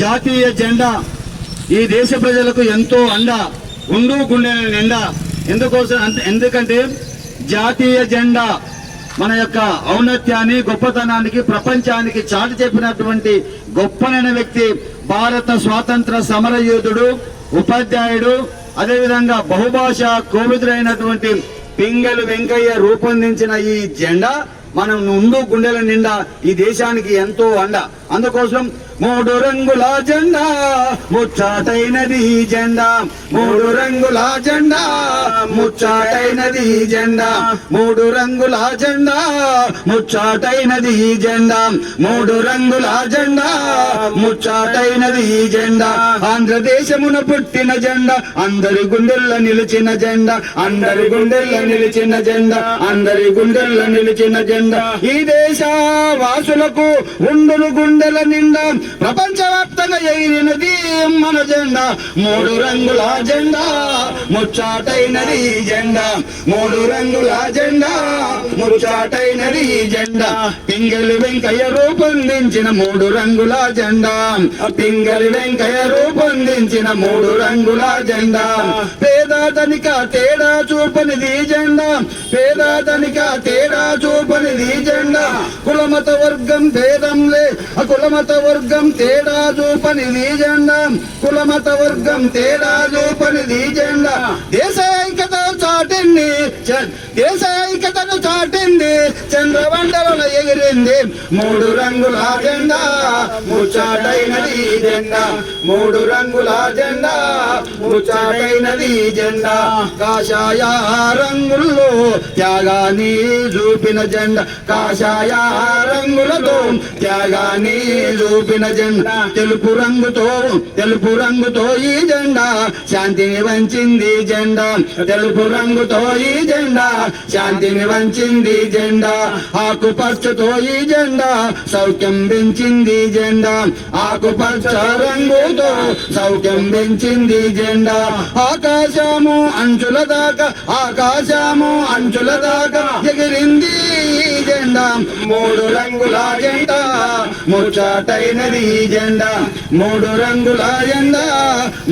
జాతీయ జెండా ఈ దేశ ప్రజలకు ఎంతో అండ ఉండు గుండెల నిండా. ఎందుకోసం ఎందుకంటే జాతీయ జెండా మన యొక్క ఔన్నత్యాన్ని గొప్పతనానికి ప్రపంచానికి చాటి చెప్పినటువంటి గొప్పనైన వ్యక్తి భారత స్వాతంత్ర సమరయోధుడు ఉపాధ్యాయుడు అదేవిధంగా బహుభాష కోవిదుడైనటువంటి పింగళి వెంకయ్య రూపొందించిన ఈ జెండా మనం ఉండు గుండెల నిండా ఈ దేశానికి ఎంతో అండ. అందుకోసం మూడు రంగుల జెండా ముచ్చాటైనది జెండా. మూడు రంగుల జెండా ముచ్చాటైనది జెండా. మూడు రంగుల జెండా ముచ్చాటైనది జెండా. మూడు రంగుల జెండా ముచ్చాటైనది జెండా. ఆంధ్రదేశమున పుట్టిన జెండా అందరి గుండెల్ల నిలిచిన జెండా. అందరి గుండెల్ల నిలిచిన జెండా అందరి గుండెల్ల నిలిచిన జెండా. ఈ దేశ వాసులకు ఉండును గుండెల నిండా. ప్రపంచవ్యాప్తంగా ఎగిరినది మన జెండా. మూడు రంగుల జెండా ముచ్చాటైనది జెండా. మూడు రంగుల జెండా ముచ్చాటైనది జెండా. పింగళి వెంకయ్య రూపొందించిన మూడు రంగుల జెండా. పింగళి వెంకయ్య రూపొందించిన మూడు రంగుల జెండా. పేద తేడా చూపనిది జెండా. పేద తేడా చూపనిది జెండా. కులమత వర్గం భేదం లే కులమత వర్గం వర్గం తేడా చూపని జెండా కులమత వర్గం తేడా చూపని జెండా. దేశ ఐక్యత చాటింది. చ- దేశ ఐక్యతను చాటింది. చంద్రవండలను ఎగిరింది. మూడు రంగుల జెండా ముచ్చాటైనది జెండా. మూడు రంగుల జెండా ముచ్చాటైనది జెండా. కాషాయ రంగుల్లో త్యాగాన్ని చూపిన జెండా. కాషాయ రంగులతో త్యాగాన్ని చూపిన జెండా. తెలుపు రంగుతో తెలుపు రంగుతో ఈ జెండా. శాంతిని వంచింది జెండా. తెలుపు రంగు రంగుతో ఈ జెండా శాంతిని వంచింది జెండా ఆకుపచ్చతో ఈ జెండా సౌఖ్యం పెంచింది జెండా ఆకుపచ్చ రంగుతో సౌఖ్యం పెంచింది జెండా. ఆకాశము అంచుల దాకా ఆకాశము అంచుల దాకా ఎగిరింది జెండా. మూడు రంగుల జెండా ముచ్చాటైనది జెండా. మూడు రంగుల జెండా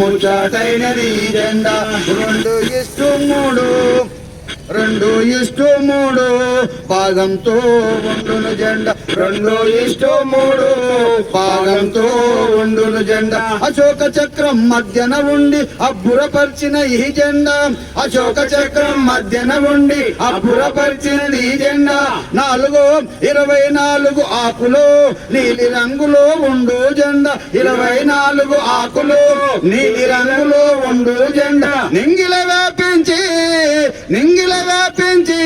ముచ్చాటైనది జెండా. రెండు ఇష్టు మూడు Obrigado. రెండు ఇష్టు మూడు. పాదంతో ఉండును జెండా. రెండు ఇష్టు మూడు. పాదంతో ఉండును జెండా. అశోక చక్రం మధ్యన ఉండి అబ్బురపరిచిన ఈ జెండా. అశోక చక్రం మధ్యన ఉండి అబ్బురపరిచినది ఈ జెండా. నాలుగు ఇరవై నాలుగు ఆకులు నీలి రంగులో ఉండు జెండా. ఇరవై నాలుగు ఆకులు నీలి రంగులో ఉండు జెండా. నింగిల వ్యాపించి నింగిల వ్యాపించి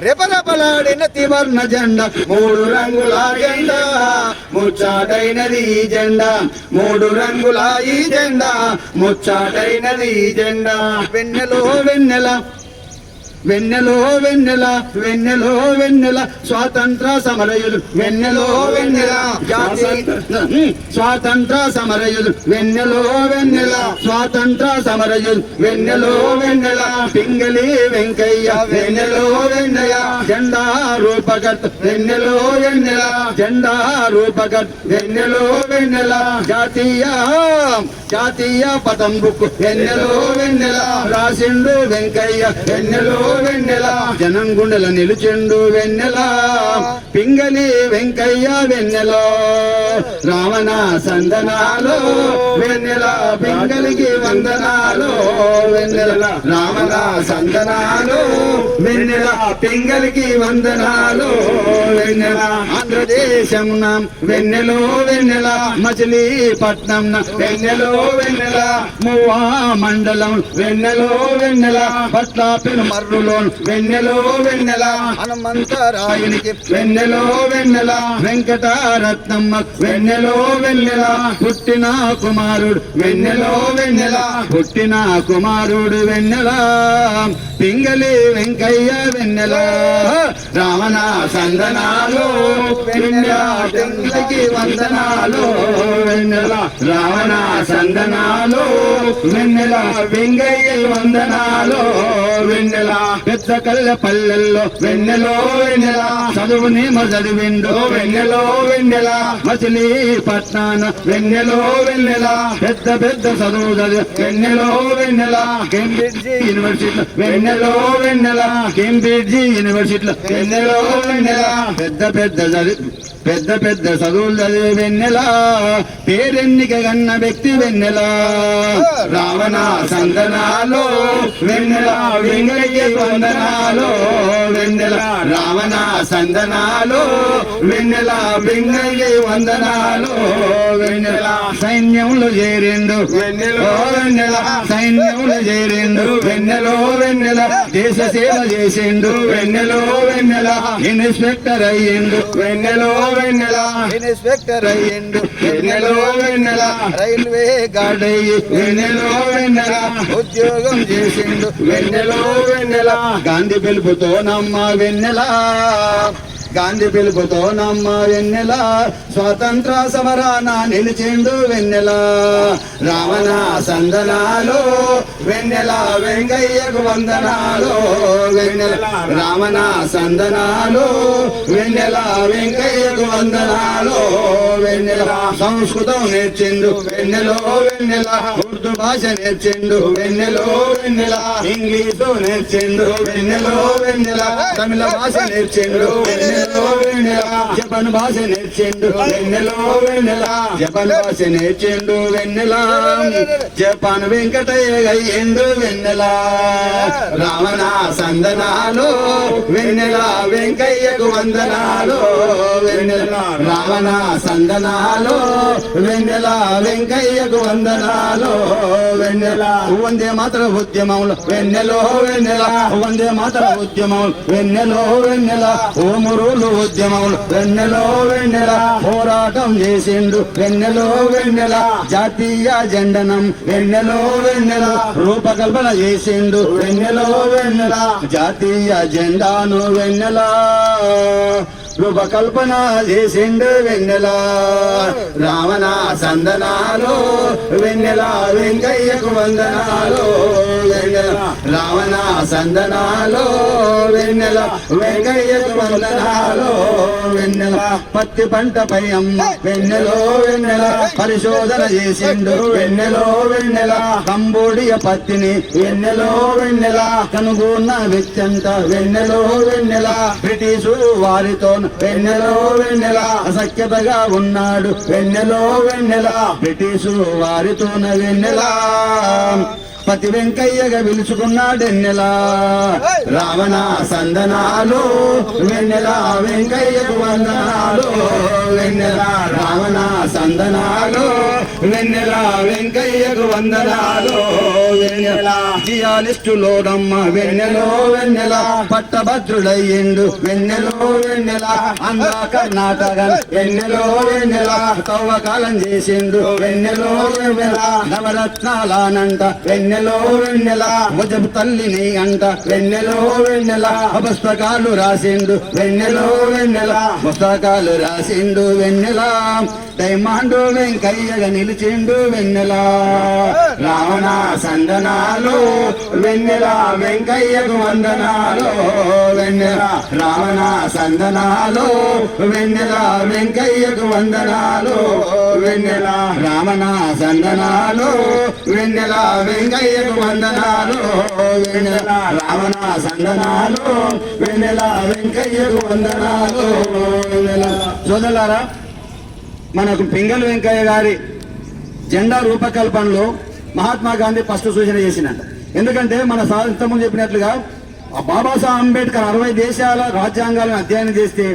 రెపరెపలాడిన తివర్ణ జెండా. మూడు రంగుల జెండా ముచ్చాటైనది ఈ జెండా. మూడు రంగుల ఈ జెండా ముచ్చాటైనది ఈ జెండా. వెన్నెలో వెన్నెల వెన్నెలో వెన్నెల వెన్నెలో వెన్నెల స్వాతంత్ర సమరయులు. వెన్నెలో వెన్నెల జాతి స్వాతంత్ర సమరయులు. వెన్నెలో వెన్నెల స్వాతంత్ర సమరయులు. వెన్నెలో వెన్నెల పింగళి వెంకయ్య. వెన్నెలో వెన్నెల జెండా రూపకర్త. వెన్నెలో వెన్నెల జెండా రూపకర్త. వెన్నెలో వెన్నెల జాతీయ జాతీయ పదం బుక్ వెన్నెలో వెన్నెల రాసిండు వెంకయ్య. వెన్నెలో వెన్నెల జనం గుండెల నిలుచెండు వెన్నెల పింగళి వెంకయ్య వెన్నెల రావణ సందనాలు వెన్నెల పింగళికి వందనాలు వెన్నెల రావణ సందనాలు వెన్నెల పింగళికి వందనాలు వెన్నెల ఆంధ్రదేశం వెన్నెలో వెన్నెల మచిలీపట్నం వెన్నెలో వెన్నెల మువ్వా మండలం వెన్నెలో వెన్నెల పట్లాపిన మర్రులో వెన్నెలో వెన్నెల హనుమంతరాయునికి వెన్నెలో వెన్నెల వెంకటరత్నమ్మ వెన్నెలో వెన్నెల పుట్టిన కుమారుడు వెన్నెలో వెన్నెల పుట్టిన కుమారుడు వెన్నెల? పింగళి వెంకయ్య వెన్నెల? రావణ సందనాలు వెన్నెల వందనాలు వెన్నెల? రావణ సందనాలు వెన్నెల? వెంగయ్య వందనాలు వెన్నెల? పెద్ద కళ్ళ పల్లెల్లో వెన్నెలో వెన్నెల? చదువుని చదివిండు వెన్నెలో వెన్నెల? మచిలీపట్నాన వెన్నెలో వెన్నెల? పెద్ద పెద్ద చదువు చదివి వెన్నెలో వెన్నెల కేంబ్రిడ్జి యూనివర్సిటీలో. వెన్నెలో వెన్నెల కేంబ్రిడ్జి యూనివర్సిటీలో. వెన్నెలో వెన్నెల పెద్ద పెద్ద పెద్ద పెద్ద చదువులు చదివే వెన్నెల పేరెన్నిక గన్న వ్యక్తి వెన్నెల. రావణ సందనాలో వెన్నెల వెంగయ్య వందనాలో వెన్నెల. రావణ సందనాలో వెన్నెల వెంగయ్య వందనాలో వెన్నెల సైన్యంలో చేరిండు. వెన్నెలో వెన్నెల సైన్యంలో చేరిండు. వెన్నెలో వెన్నెల దేశ సేవ చేసిండు. వెన్నెలో వెన్నెల ఇన్స్పెక్టర్ అయ్యిండు. వెన్నెలో వెన్నెల ఇన్స్పెక్టర్ అయ్యిండు. వెన్నెలో వెన్నెల రైల్వే గార్డ్ అయ్యి. వెన్నెలో వెన్నెల ఉద్యోగం చేసిండు. వెన్నెలో వెన్నెల గాంధీ పిలుపుతో నమ్మ వెన్నెల. గాంధీ పిలుపుతో నమ్మ వెన్నెల. స్వాతంత్ర సమరాన నిలిచిండు వెన్నెల. రావణ సందనాలు వెన్నెల వెంగయ్యకు వందనాలు వెన్నెల. రావణ సందనాలు వెన్నెల వెంకయ్యకు వందనాలు వెన్నెల సంస్కృతం నేర్చిండు. వెన్నెలో వెన్నెల ఉర్దూ భాష నేర్చిండు. వెన్నెలో వెన్నెల ఇంగ్లీషు నేర్చిండు. వెన్నెలో వెన్నెల తమిళ భాష నేర్చిండు. వెన్నెలో జపన్ భాష నేర్చిండు వెన్నెలో వెన్నెల జపన్ భాష నేర్చిండు వెన్నెల. జపాన్ వెంకటయ్య అయ్యిండు వెన్నెల. రావణ సందనాలు వెన్నెల వెంకయ్యకు వందనాలు. వెన్నెల రావణ సందనాలు వెన్నెల వెంకయ్యకు వందనాలు. వెన్నెల వందే మాత్ర ఉద్యమంలో వెన్నెలో వెన్నెల వందే మాత్ర ఉద్యమం వెన్నెలో వెన్నెల ఓమురులు ఉద్యమంలో వెన్నెలో వెన్నెల పోరాటం చేసిండు. వెన్నెలో వెన్నెల జాతీయ జెండనం. వెన్నెలో వెన్నెల రూపకల్పన చేసిండు. వెన్నెలో వెన్నెల జాతీయ జెండాను వెన్నెల రూపకల్పన చేసిండు. వెన్నెల రావణ సందనాలు వెన్నెల వెంకయ్యకు వందనాలు. వెన్నెల రావణ సందనాలో వెన్నెల వెంకయ్యకు వందనాలో వెన్నెల. పత్తి పంట పై అమ్మ వెన్నెలో వెన్నెల పరిశోధన చేసిండు వెన్నెలో వెన్నెల. కంబోడియ పత్తిని వెన్నెలో వెన్నెల కనుగొన్న వ్యక్తి అంతా వెన్నెలో వెన్నెల. బ్రిటిషు వారితో వెన్నెలో వెన్నెల అసఖ్యతగా ఉన్నాడు వెన్నెలో వెన్నెల. బ్రిటిషు వారితోన వెన్నెల. పతి వెంకయ్యగా పిలుచుకున్నాడెన్నెల? రావణ సందనాలు వెన్నెల వెంకయ్యకు వందనాలు వెన్నెల రావణ సందనాలు వెన్నెల వెంకయ్యకు వందనాలు. వెన్నెల. జియాలిస్టులోడమ్మ వెన్నెలో వెన్నెల. పట్టభద్రుడయ్యిండు వెన్నెలో వెన్నెల. అందా కర్ణాటక వెన్నెలో వెన్నెల. తవ్వకాలం చేసిండు వెన్నెలో వెన్నెల. నవరత్నాలనంట వెన్నెలో వెన్నెల. భుజపు తల్లిని అంట వెన్నెలో వెన్నెల. పుస్తకాలు రాసిండు వెన్నెలో వెన్నెల. పుస్తకాలు రాసిండు వెన్నెల. డైమాండు వెంకయ్యగా నిలిచిండు వెన్నెల. రావణాసన వందనాలు వెన్నెల వెంకయ్యకు వందనాలు వెన్నెల రావణ సందనాలు వెన్నెల వెంకయ్యకు వందనాలు వెన్నెల రావణ సందనాలు వెన్నెల వెంకయ్యకు వందనాలు వెన్నెల రావణ సందనాలు వెన్నెల వెంకయ్యకు వందనాలు వెన్నెల సోదరులారా మనకు పింగళ వెంకయ్య గారి జెండా రూపకల్పనలో మహాత్మా గాంధీ ఫస్ట్ సూచన చేసినట్ట ఎందుకంటే మన సాహిత్యము చెప్పినట్లుగా బాబాసాహెబ్ అంబేద్కర్ అరవై దేశాల రాజ్యాంగాలను అధ్యయనం చేస్తే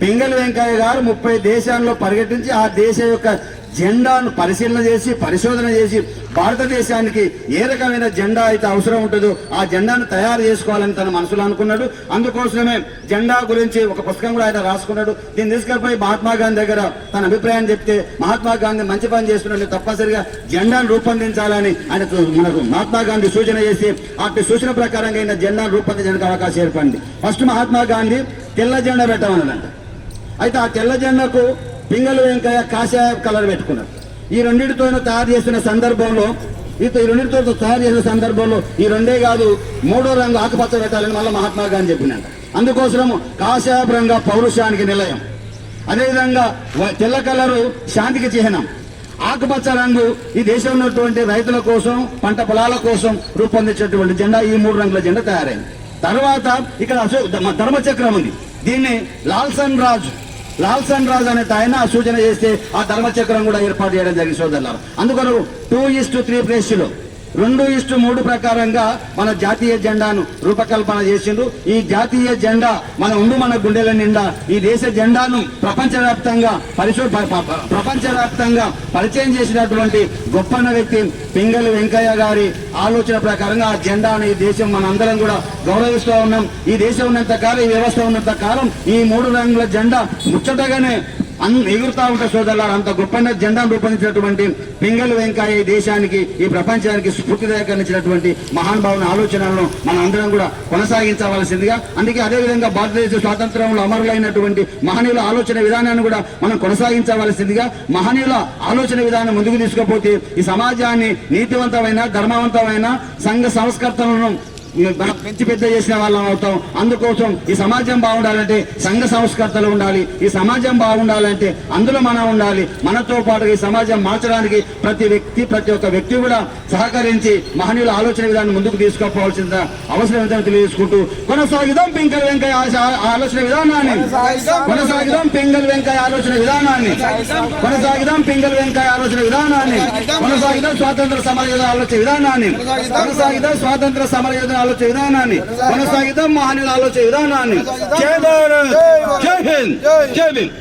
పింగళి వెంకయ్య గారు ముప్పై దేశాల్లో పర్యటించి ఆ దేశ యొక్క జెండాను పరిశీలన చేసి పరిశోధన చేసి భారతదేశానికి ఏ రకమైన జెండా అయితే అవసరం ఉంటుందో ఆ జెండాను తయారు చేసుకోవాలని తన మనసులో అనుకున్నాడు. అందుకోసమే జెండా గురించి ఒక పుస్తకం కూడా ఆయన రాసుకున్నాడు. దీన్ని తీసుకెళ్ళిపోయి మహాత్మా గాంధీ దగ్గర తన అభిప్రాయం చెప్తే మహాత్మా గాంధీ మంచి పని చేస్తున్నాడు తప్పనిసరిగా జెండాను రూపొందించాలని ఆయన మనకు మహాత్మా గాంధీ సూచన చేసి అట్టి సూచన ప్రకారంగా ఆయన జెండాను రూపొందించడానికి అవకాశం ఏర్పడింది. ఫస్ట్ మహాత్మా గాంధీ తెల్ల జెండా పెట్టమన్నదంట అయితే ఆ తెల్ల జెండాకు పింగళ వెంకయ్య కాషాయ కలర్ పెట్టుకున్నారు. ఈ రెండింటితో తయారు చేసిన సందర్భంలో ఈ ఈ రెండింటితో తయారు చేసిన సందర్భంలో ఈ రెండే కాదు మూడో రంగు ఆకుపచ్చ పెట్టాలని మళ్ళీ మహాత్మా గాంధీ చెప్పినంట అందుకోసం కాశాపు రంగ పౌరుషానికి నిలయం. అదేవిధంగా వ- తెల్ల కలరు శాంతికి చిహ్నం. ఆకుపచ్చ రంగు ఈ దేశంలో ఉన్నటువంటి రైతుల కోసం పంట పొలాల కోసం రూపొందించినటువంటి జెండా ఈ మూడు రంగుల జెండా తయారైంది. తర్వాత ఇక్కడ అశో ధర్మచక్రం ఉంది. దీన్ని లాల్సన్ రాజు లాల్సన్ రాజు అనే ఆయన సూచన చేస్తే ఆ ధర్మచక్రం కూడా ఏర్పాటు చేయడం జరిగింది సోదరులారు. అందుకొరకు టూ ఇస్టు త్రీ ప్లేస్లో రెండు ఇష్టు మూడు ప్రకారంగా మన జాతీయ జెండాను రూపకల్పన చేసిండ్రు. ఈ జాతీయ జెండా మన ఉండు మన గుండెల నిండా ఈ దేశ జెండాను ప్రపంచవ్యాప్తంగా పరిశో ప్రపంచవ్యాప్తంగా పరిచయం చేసినటువంటి గొప్పన్న వ్యక్తి పింగళి వెంకయ్య గారి ఆలోచన ప్రకారంగా ఆ జెండాను ఈ దేశం మన అందరం కూడా గౌరవిస్తూ ఉన్నాం. ఈ దేశం ఉన్నంత కాలం ఈ వ్యవస్థ ఉన్నంత కాలం ఈ మూడు రంగుల జెండా ముచ్చటగానే అన్ని ఎగురుతా ఉంటా సోదరులారు అంత గొప్ప జెండాను రూపొందించినటువంటి పింగళి వెంకయ్య ఈ దేశానికి ఈ ప్రపంచానికి స్ఫూర్తిదాయకరించినటువంటి మహానుభావుని ఆలోచనలను మనం అందరం కూడా కొనసాగించవలసిందిగా అందుకే అదేవిధంగా భారతదేశ స్వాతంత్రంలో అమరులైనటువంటి మహనీయుల ఆలోచన విధానాన్ని కూడా మనం కొనసాగించవలసిందిగా మహనీయుల ఆలోచన విధానం ముందుకు తీసుకుపోతే ఈ సమాజాన్ని నీతివంతమైన ధర్మవంతమైన సంఘ సంస్కర్తలను మనం పెంచి పెద్ద చేసిన వాళ్ళం అవుతాం. అందుకోసం ఈ సమాజం బాగుండాలంటే సంఘ సంస్కర్తలు ఉండాలి. ఈ సమాజం బాగుండాలంటే అందులో మనం ఉండాలి. మనతో పాటు ఈ సమాజం మార్చడానికి ప్రతి వ్యక్తి ప్రతి ఒక్క వ్యక్తి కూడా సహకరించి మహనీయుల ఆలోచన విధానం ముందుకు తీసుకుపోవాల్సిన అవసరం ఏంటని తెలియజేసుకుంటూ కొనసాగిదాం పింకల వెంకయ్య ఆలోచన విధానాన్ని. కొనసాగిదాం పింగల్ వెంకయ్య ఆలోచన విధానాన్ని. కొనసాగిదాం పింగల్ వెంకయ్య ఆలోచన విధానాన్ని. కొనసాగిదాం స్వాతంత్ర సమర యోధుల ఆలోచన విధానాన్ని. కొనసాగిదాం స్వాతంత్ర సమర యోధన ఆలోచన విధానాన్ని కొనసాగిదాం మహనీయుల ఆలోచన విధానాన్ని. జై భారత్. జై హింద్. జై భీమ్